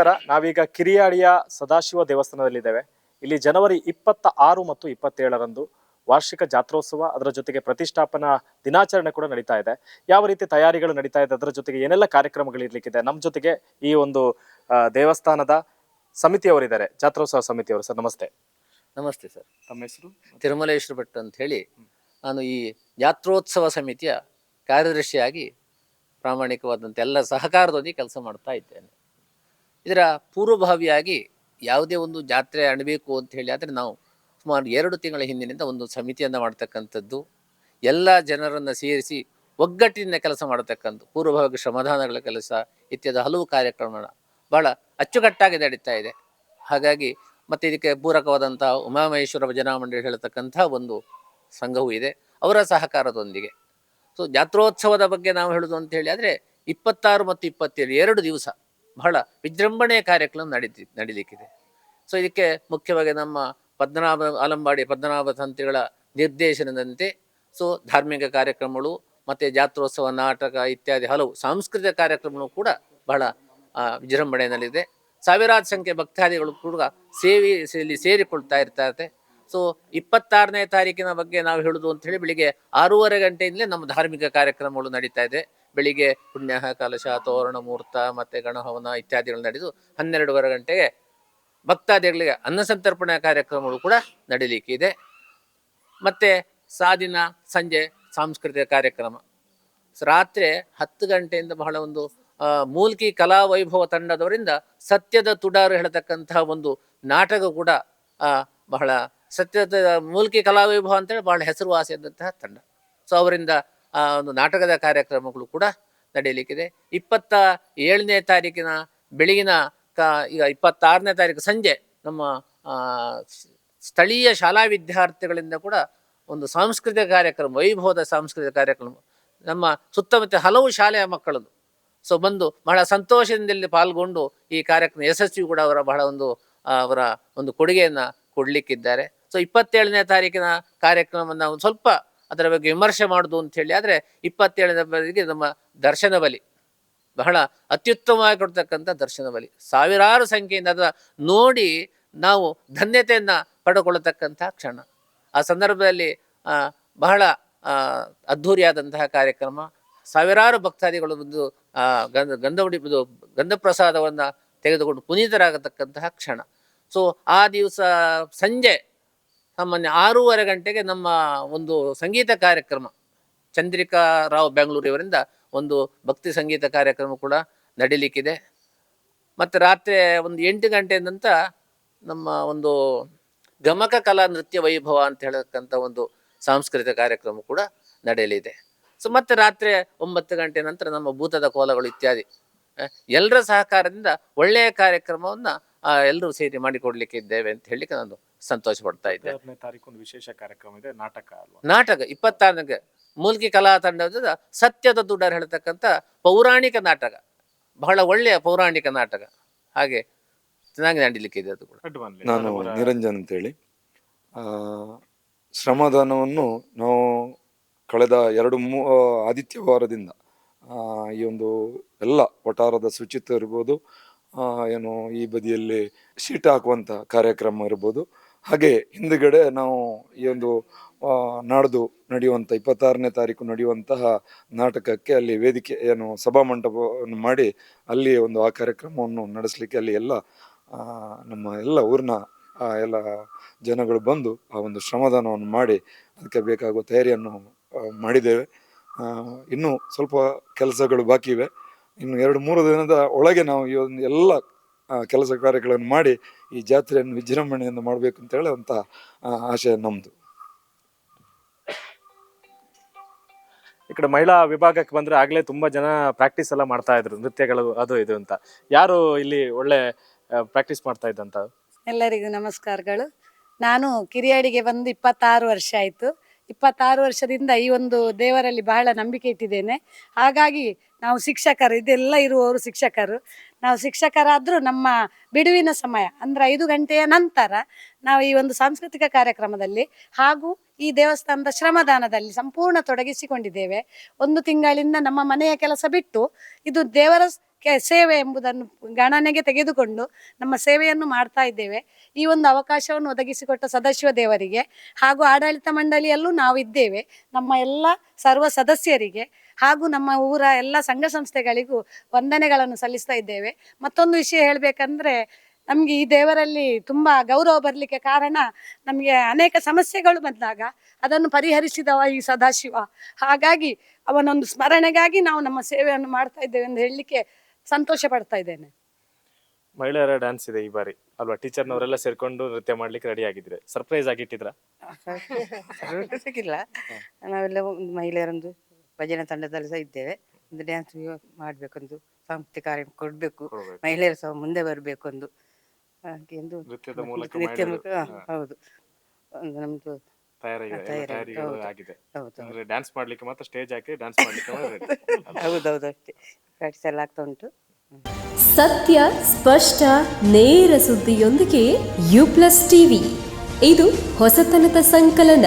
ನಮಸ್ಕಾರ. ನಾವೀಗ ಕಿರಿಯಾಡಿಯ ಸದಾಶಿವ ದೇವಸ್ಥಾನದಲ್ಲಿದ್ದೇವೆ. ಇಲ್ಲಿ ಜನವರಿ ಇಪ್ಪತ್ತ ಆರು ಮತ್ತು ಇಪ್ಪತ್ತೇಳರಂದು ವಾರ್ಷಿಕ ಜಾತ್ರೋತ್ಸವ ಅದರ ಜೊತೆಗೆ ಪ್ರತಿಷ್ಠಾಪನಾ ದಿನಾಚರಣೆ ಕೂಡ ನಡೀತಾ ಇದೆ. ಯಾವ ರೀತಿ ತಯಾರಿಗಳು ನಡೀತಾ ಇದೆ ಅದರ ಜೊತೆಗೆ ಏನೆಲ್ಲ ಕಾರ್ಯಕ್ರಮಗಳು ಇರ್ಲಿಕ್ಕಿದೆ ನಮ್ಮ ಜೊತೆಗೆ ಈ ಒಂದು ದೇವಸ್ಥಾನದ ಸಮಿತಿಯವರಿದ್ದಾರೆ ಜಾತ್ರೋತ್ಸವ ಸಮಿತಿಯವರು. ಸರ್ ನಮಸ್ತೆ. ನಮಸ್ತೆ ಸರ್. ತಮ್ಮ ಹೆಸರು? ತಿರುಮಲೇಶ್ವರ ಭಟ್ ಅಂತ ಹೇಳಿ ನಾನು ಈ ಜಾತ್ರೋತ್ಸವ ಸಮಿತಿಯ ಕಾರ್ಯದರ್ಶಿಯಾಗಿ ಪ್ರಾಮಾಣಿಕವಾದಂಥ ಎಲ್ಲ ಸಹಕಾರದೊಂದಿಗೆ ಕೆಲಸ ಮಾಡ್ತಾ ಇದ್ದೇನೆ. ಇದರ ಪೂರ್ವಭಾವಿಯಾಗಿ ಯಾವುದೇ ಒಂದು ಜಾತ್ರೆ ಅಣಬೇಕು ಅಂತ ಹೇಳಿ ಆದರೆ ನಾವು ಸುಮಾರು ಎರಡು ತಿಂಗಳ ಹಿಂದಿನಿಂದ ಒಂದು ಸಮಿತಿಯನ್ನು ಮಾಡ್ತಕ್ಕಂಥದ್ದು, ಎಲ್ಲ ಜನರನ್ನು ಸೇರಿಸಿ ಒಗ್ಗಟ್ಟಿನಿಂದ ಕೆಲಸ ಮಾಡತಕ್ಕಂಥ ಪೂರ್ವಭಾವಿ ಶ್ರಮದಾನಗಳ ಕೆಲಸ ಇತ್ಯಾದಿ ಹಲವು ಕಾರ್ಯಕ್ರಮಗಳ ಬಹಳ ಅಚ್ಚುಕಟ್ಟಾಗಿ ನಡೀತಾ ಇದೆ. ಹಾಗಾಗಿ ಮತ್ತು ಇದಕ್ಕೆ ಪೂರಕವಾದಂಥ ಉಮಾಮಹೇಶ್ವರ ಭಜನಾ ಮಂಡಳಿ ಹೇಳತಕ್ಕಂಥ ಒಂದು ಸಂಘವೂ ಇದೆ, ಅವರ ಸಹಕಾರದೊಂದಿಗೆ. ಸೊ ಜಾತ್ರೋತ್ಸವದ ಬಗ್ಗೆ ನಾವು ಹೇಳೋದು ಅಂತ ಹೇಳಿ ಆದರೆ ಇಪ್ಪತ್ತಾರು ಮತ್ತು ಇಪ್ಪತ್ತೇಳು ಎರಡು ದಿವಸ ಬಹಳ ವಿಜೃಂಭಣೆಯ ಕಾರ್ಯಕ್ರಮ ನಡೀತಿ, ನಡೀಲಿಕ್ಕಿದೆ. ಸೊ ಇದಕ್ಕೆ ಮುಖ್ಯವಾಗಿ ನಮ್ಮ ಪದ್ಮನಾಭ, ಆಲಂಬಾಡಿ ಪದ್ಮನಾಭ ತಂತ್ರಿಗಳ ನಿರ್ದೇಶನದಂತೆ ಸೊ ಧಾರ್ಮಿಕ ಕಾರ್ಯಕ್ರಮಗಳು ಮತ್ತು ಜಾತ್ರೋತ್ಸವ, ನಾಟಕ ಇತ್ಯಾದಿ ಹಲವು ಸಾಂಸ್ಕೃತಿಕ ಕಾರ್ಯಕ್ರಮಗಳು ಕೂಡ ಬಹಳ ವಿಜೃಂಭಣೆಯಲ್ಲಿದೆ. ಸಾವಿರಾರು ಸಂಖ್ಯೆ ಭಕ್ತಾದಿಗಳು ಕೂಡ ಸೇವೆ, ಇಲ್ಲಿ ಸೇರಿಕೊಳ್ತಾ ಇರ್ತಾರೆ. ಸೊ ಇಪ್ಪತ್ತಾರನೇ ತಾರೀಕಿನ ಬಗ್ಗೆ ನಾವು ಹೇಳುದು ಅಂತ ಹೇಳಿ ಬೆಳಿಗ್ಗೆ ಆರೂವರೆ ಗಂಟೆಯಿಂದಲೇ ನಮ್ಮ ಧಾರ್ಮಿಕ ಕಾರ್ಯಕ್ರಮಗಳು ನಡೀತಾ ಇದೆ. ಬೆಳಿಗ್ಗೆ ಪುಣ್ಯ, ಕಲಶ, ತೋರಣ ಮುಹೂರ್ತ ಮತ್ತೆ ಗಣಹವನ ಇತ್ಯಾದಿಗಳು ನಡೆದು ಹನ್ನೆರಡೂವರೆ ಗಂಟೆಗೆ ಭಕ್ತಾದಿಗಳಿಗೆ ಅನ್ನಸಂತರ್ಪಣೆ ಕಾರ್ಯಕ್ರಮಗಳು ಕೂಡ ನಡೀಲಿಕ್ಕೆ ಇದೆ. ಮತ್ತೆ ಸಾದಿನ ಸಂಜೆ ಸಾಂಸ್ಕೃತಿಕ ಕಾರ್ಯಕ್ರಮ. ರಾತ್ರಿ ಹತ್ತು ಗಂಟೆಯಿಂದ ಬಹಳ ಒಂದು ಮೂಲ್ಕಿ ಕಲಾ ವೈಭವ ತಂಡದವರಿಂದ ಸತ್ಯದ ತುಡಾರು ಹೇಳತಕ್ಕಂತಹ ಒಂದು ನಾಟಕ ಕೂಡ ಬಹಳ ಸತ್ಯದ ಮೂಲ್ಕಿ ಕಲಾ ವೈಭವ ಅಂತೇಳಿ ಬಹಳ ಹೆಸರುವಾಸಿಯಾದಂತಹ ತಂಡ. ಸೊ ಅವರಿಂದ ಆ ಒಂದು ನಾಟಕದ ಕಾರ್ಯಕ್ರಮಗಳು ಕೂಡ ನಡೆಯಲಿಕ್ಕಿದೆ. ಇಪ್ಪತ್ತ ಏಳನೇ ತಾರೀಕಿನ ಬೆಳಗಿನ ಕ ಈಗ ಇಪ್ಪತ್ತಾರನೇ ತಾರೀಕು ಸಂಜೆ ನಮ್ಮ ಸ್ಥಳೀಯ ಶಾಲಾ ವಿದ್ಯಾರ್ಥಿಗಳಿಂದ ಕೂಡ ಒಂದು ಸಾಂಸ್ಕೃತಿಕ ಕಾರ್ಯಕ್ರಮ, ವೈಭವದ ಸಾಂಸ್ಕೃತಿಕ ಕಾರ್ಯಕ್ರಮ. ನಮ್ಮ ಸುತ್ತಮುತ್ತ ಹಲವು ಶಾಲೆಯ ಮಕ್ಕಳದು. ಸೊ, ಬಂದು ಬಹಳ ಸಂತೋಷದಿಂದ ಪಾಲ್ಗೊಂಡು ಈ ಕಾರ್ಯಕ್ರಮ ಯಶಸ್ವಿ ಕೂಡ ಅವರ ಬಹಳ ಒಂದು ಅವರ ಒಂದು ಕೊಡುಗೆಯನ್ನು ಕೊಡಲಿಕ್ಕಿದ್ದಾರೆ. ಸೊ, ಇಪ್ಪತ್ತೇಳನೇ ತಾರೀಕಿನ ಕಾರ್ಯಕ್ರಮವನ್ನು ಸ್ವಲ್ಪ ಅದರ ಬಗ್ಗೆ ವಿಮರ್ಶೆ ಮಾಡುದು ಅಂತ ಹೇಳಿ, ಆದರೆ ಇಪ್ಪತ್ತೇಳನೇ ನಮ್ಮ ದರ್ಶನ ಬಲಿ, ಬಹಳ ಅತ್ಯುತ್ತಮವಾಗಿ ಕೊಡ್ತಕ್ಕಂಥ ದರ್ಶನ ಬಲಿ. ಸಾವಿರಾರು ಸಂಖ್ಯೆಯಿಂದ ಅದರ ನೋಡಿ ನಾವು ಧನ್ಯತೆಯನ್ನು ಪಡೆದುಕೊಳ್ಳತಕ್ಕಂಥ ಕ್ಷಣ. ಆ ಸಂದರ್ಭದಲ್ಲಿ ಬಹಳ ಅದ್ಧೂರಿಯಾದಂತಹ ಕಾರ್ಯಕ್ರಮ. ಸಾವಿರಾರು ಭಕ್ತಾದಿಗಳು ಬಂದು ಗಂಧ ಗಂಧವಡಿ ಗಂಧಪ್ರಸಾದವನ್ನು ತೆಗೆದುಕೊಂಡು ಪುನೀತರಾಗತಕ್ಕಂತಹ ಕ್ಷಣ. ಸೊ ಆ ದಿವಸ ಸಂಜೆ ಸಾಮಾನ್ಯ ಆರೂವರೆ ಗಂಟೆಗೆ ನಮ್ಮ ಒಂದು ಸಂಗೀತ ಕಾರ್ಯಕ್ರಮ, ಚಂದ್ರಿಕಾ ರಾವ್ ಬೆಂಗಳೂರಿವರಿಂದ ಒಂದು ಭಕ್ತಿ ಸಂಗೀತ ಕಾರ್ಯಕ್ರಮ ಕೂಡ ನಡೀಲಿಕ್ಕಿದೆ. ಮತ್ತು ರಾತ್ರಿ ಒಂದು ಎಂಟು ಗಂಟೆ ನಂತರ ನಮ್ಮ ಒಂದು ಗಮಕ ಕಲಾ ನೃತ್ಯ ವೈಭವ ಅಂತ ಹೇಳತಕ್ಕಂಥ ಒಂದು ಸಾಂಸ್ಕೃತಿಕ ಕಾರ್ಯಕ್ರಮ ಕೂಡ ನಡೆಯಲಿದೆ. ಸೊ ಮತ್ತೆ ರಾತ್ರಿ ಒಂಬತ್ತು ಗಂಟೆ ನಂತರ ನಮ್ಮ ಭೂತದ ಕೋಲಗಳು ಇತ್ಯಾದಿ ಎಲ್ಲರ ಸಹಕಾರದಿಂದ ಒಳ್ಳೆಯ ಕಾರ್ಯಕ್ರಮವನ್ನು ಎಲ್ಲರೂ ಸೇರಿ ಮಾಡಿಕೊಡ್ಲಿಕ್ಕೆ ಇದ್ದೇವೆ ಅಂತ ಹೇಳಲಿಕ್ಕೆ ನಾನು ಸಂತೋಷ ಪಡ್ತಾ ಇದ್ದೆ ಹದಿನಾರನೇ ತಾರೀಕು ಒಂದು ವಿಶೇಷ ಕಾರ್ಯಕ್ರಮ ಇದೆ ನಾಟಕ ಅಲ್ವಾ? ನಾಟಕ ಇಪ್ಪತ್ತಾರನೇ ಮೂಲ್ಕಿ ಕಲಾ ತಂಡದ ಸತ್ಯದ ದುಡ್ಡರ್ ಹೇಳ್ತಕ್ಕಂಥ ಪೌರಾಣಿಕ ನಾಟಕ ಬಹಳ ಒಳ್ಳೆಯ ಪೌರಾಣಿಕ ನಾಟಕ. ಹಾಗೆ ಚೆನ್ನಾಗಿ ನಡೀಲಿಕ್ಕಿದೆ ಅದು ಕೂಡ. ಅಡ್ವಾನ್ಲಿ. ನಾನು ನಿರಂಜನ್ ಅಂತೇಳಿ. ಆ, ಶ್ರಮದಾನವನ್ನು ನಾವು ಕಳೆದ ಎರಡು ಮೂ ಆದಿತ್ಯವಾರದಿಂದ ಆ, ಈ ಒಂದು ಎಲ್ಲ ವಟಾರದ ಶುಚಿತ್ವ ಇರ್ಬೋದು ಆ, ಏನು ಈ ಬದಿಯಲ್ಲಿ ಶೀಟ್ ಹಾಕುವಂಥ ಕಾರ್ಯಕ್ರಮ ಇರ್ಬೋದು ಹಾಗೆ ಹಿಂದುಗಡೆ ನಾವು ಈ ಒಂದು ನಾಡ್ದು ನಡೆಯುವಂಥ ಇಪ್ಪತ್ತಾರನೇ ತಾರೀಕು ನಡೆಯುವಂತಹ ನಾಟಕಕ್ಕೆ ಅಲ್ಲಿ ವೇದಿಕೆ, ಏನು ಸಭಾ ಮಂಟಪವನ್ನು ಮಾಡಿ ಅಲ್ಲಿ ಒಂದು ಆ ಕಾರ್ಯಕ್ರಮವನ್ನು ನಡೆಸಲಿಕ್ಕೆ ಅಲ್ಲಿ ಎಲ್ಲ ನಮ್ಮ ಎಲ್ಲ ಊರಿನ ಎಲ್ಲ ಜನಗಳು ಬಂದು ಆ ಒಂದು ಶ್ರಮದಾನವನ್ನು ಮಾಡಿ ಅದಕ್ಕೆ ಬೇಕಾಗುವ ತಯಾರಿಯನ್ನು ಮಾಡಿದ್ದೇವೆ. ಇನ್ನೂ ಸ್ವಲ್ಪ ಕೆಲಸಗಳು ಬಾಕಿ ಇವೆ. ಇನ್ನು ಎರಡು ಮೂರು ದಿನದ ಒಳಗೆ ನಾವು ಈ ಒಂದು ಎಲ್ಲ ಕೆಲಸ ಕಾರ್ಯಗಳನ್ನು ಮಾಡಿ ಈ ಜಾತ್ರೆಯನ್ನು ವಿಜೃಂಭಣೆಯಿಂದ ಮಾಡಬೇಕು ಅಂತ ಹೇಳುವಂಥ ಆಶಯ ನಮ್ಮದು ಈ ಕಡೆ ಮಹಿಳಾ ವಿಭಾಗಕ್ಕೆ ಬಂದ್ರೆ ಆಗ್ಲೇ ತುಂಬಾ ಜನ ಪ್ರಾಕ್ಟೀಸ್ ಎಲ್ಲ ಮಾಡ್ತಾ ಇದ್ರು ನೃತ್ಯಗಳು ಅದು ಇದು ಅಂತ. ಯಾರು ಇಲ್ಲಿ ಒಳ್ಳೆ ಪ್ರಾಕ್ಟೀಸ್ ಮಾಡ್ತಾ ಇದ್ದಂತ? ಎಲ್ಲರಿಗೂ ನಮಸ್ಕಾರಗಳು. ನಾನು ಕಿರಿಯಾಡಿಗೆ ಬಂದು ಇಪ್ಪತ್ತಾರು ವರ್ಷ ಆಯಿತು. ಇಪ್ಪತ್ತಾರು ವರ್ಷದಿಂದ ಈ ಒಂದು ದೇವರಲ್ಲಿ ಬಹಳ ನಂಬಿಕೆ ಇಟ್ಟಿದ್ದೇನೆ. ಹಾಗಾಗಿ ನಾವು ಶಿಕ್ಷಕರು, ಇದೆಲ್ಲ ಇರುವವರು ಶಿಕ್ಷಕರು. ನಾವು ಶಿಕ್ಷಕರಾದರೂ ನಮ್ಮ ಬಿಡುವಿನ ಸಮಯ, ಅಂದರೆ ಐದು ಗಂಟೆಯ ನಂತರ ನಾವು ಈ ಒಂದು ಸಾಂಸ್ಕೃತಿಕ ಕಾರ್ಯಕ್ರಮದಲ್ಲಿ ಹಾಗೂ ಈ ದೇವಸ್ಥಾನದ ಶ್ರಮದಾನದಲ್ಲಿ ಸಂಪೂರ್ಣ ತೊಡಗಿಸಿಕೊಂಡಿದ್ದೇವೆ. ಒಂದು ತಿಂಗಳಿಂದ ನಮ್ಮ ಮನೆಯ ಕೆಲಸ ಬಿಟ್ಟು ಇದು ದೇವರ ಕೆ, ಸೇವೆ ಎಂಬುದನ್ನು ಗಣನೆಗೆ ತೆಗೆದುಕೊಂಡು ನಮ್ಮ ಸೇವೆಯನ್ನು ಮಾಡ್ತಾ ಇದ್ದೇವೆ. ಈ ಒಂದು ಅವಕಾಶವನ್ನು ಒದಗಿಸಿಕೊಟ್ಟ ಸದಸ್ಯ ದೇವರಿಗೆ ಹಾಗೂ ಆಡಳಿತ ಮಂಡಳಿಯಲ್ಲೂ ನಾವು ಇದ್ದೇವೆ ನಮ್ಮ ಎಲ್ಲ ಸರ್ವ ಸದಸ್ಯರಿಗೆ ಹಾಗೂ ನಮ್ಮ ಊರ ಎಲ್ಲ ಸಂಘ ಸಂಸ್ಥೆಗಳಿಗೂ ವಂದನೆಗಳನ್ನು ಸಲ್ಲಿಸ್ತಾ ಇದ್ದೇವೆ. ಮತ್ತೊಂದು ವಿಷಯ ಹೇಳಬೇಕಂದ್ರೆ ನಮಗೆ ಈ ದೇವರಲ್ಲಿ ತುಂಬ ಗೌರವ ಬರಲಿಕ್ಕೆ ಕಾರಣ ನಮಗೆ ಅನೇಕ ಸಮಸ್ಯೆಗಳು ಬಂದಾಗ ಅದನ್ನು ಪರಿಹರಿಸಿದವ ಈ ಸದಾಶಿವ. ಹಾಗಾಗಿ ಅವನೊಂದು ಸ್ಮರಣೆಗಾಗಿ ನಾವು ನಮ್ಮ ಸೇವೆಯನ್ನು ಮಾಡ್ತಾ ಇದ್ದೇವೆ ಎಂದು ಹೇಳಲಿಕ್ಕೆ ಸಂತೋಷ ಪಡ್ತಾ ಇದ್ದೇನೆ. ಮಹಿಳೆಯರ ಡ್ಯಾನ್ಸ್ ಇದೆ ಈ ಬಾರಿ. ಅಲ್ವಾ? ಟೀಚರ್ನವರೆಲ್ಲ ಸೇರ್ಕೊಂಡು ನೃತ್ಯ ಮಾಡ್ಲಿಕ್ಕೆ ರೆಡಿ ಆಗಿದ್ರೆ. ಸರ್ಪ್ರೈಸ್ ಆಗಿ ಇಟ್ಟಿದ್ರ ಸಿಕ್ಕಿಲ್ಲ ನಾವೆಲ್ಲ ಒಂದು ಮಹಿಳೆಯರೊಂದು ಭಜನೆ ತಂಡದಲ್ಲಿ ಸಹ ಇದ್ದೇವೆ. ಒಂದು ಡ್ಯಾನ್ಸ್ ಮಾಡಬೇಕೊಂದು ಸಾಂಸ್ಕೃತಿಕ ಕಾರ್ಯ ಕೊಡಬೇಕು. ಮಹಿಳೆಯರು ಸಹ ಮುಂದೆ ಬರಬೇಕು ಒಂದು ಹಾಗೆ ಒಂದು ನೃತ್ಯದ ಮೂಲಕ ನೃತ್ಯ ಮಹಿಳೆಯರು, ಹಾ. ಹೌದು. ಒಂದು ನಮ್ದು ತಯಾರಿ ತಯಾರಿ, ತಯಾರಿಗಳು ಆಗಿದೆ. ಹೌದು ಅಂದ್ರೆ ಡ್ಯಾನ್ಸ್ ಮಾಡ್ಲಿಕ್ಕೆ ಮಾತ್ರ ಸ್ಟೇಜ್ ಹಾಕಿ ಡ್ಯಾನ್ಸ್ ಮಾಡ್ಲಿಕ್ಕೆ ಮಾತ್ರ ready. ಅಲ್ವಾ? ಹೌದೌದು ಅಷ್ಟೇ. ಪ್ರಾಕ್ಟೀಸ್ ಎಲ್ಲ ಆಗ್ತಾ ಉಂಟು. ಸತ್ಯ ಸ್ಪಷ್ಟ ನೇರ ಸುದ್ದಿಯೊಂದಿಗೆ ಯು ಪ್ಲಸ್ ಟಿವಿ ಇದು ಹೊಸತನದ ಸಂಕಲನ.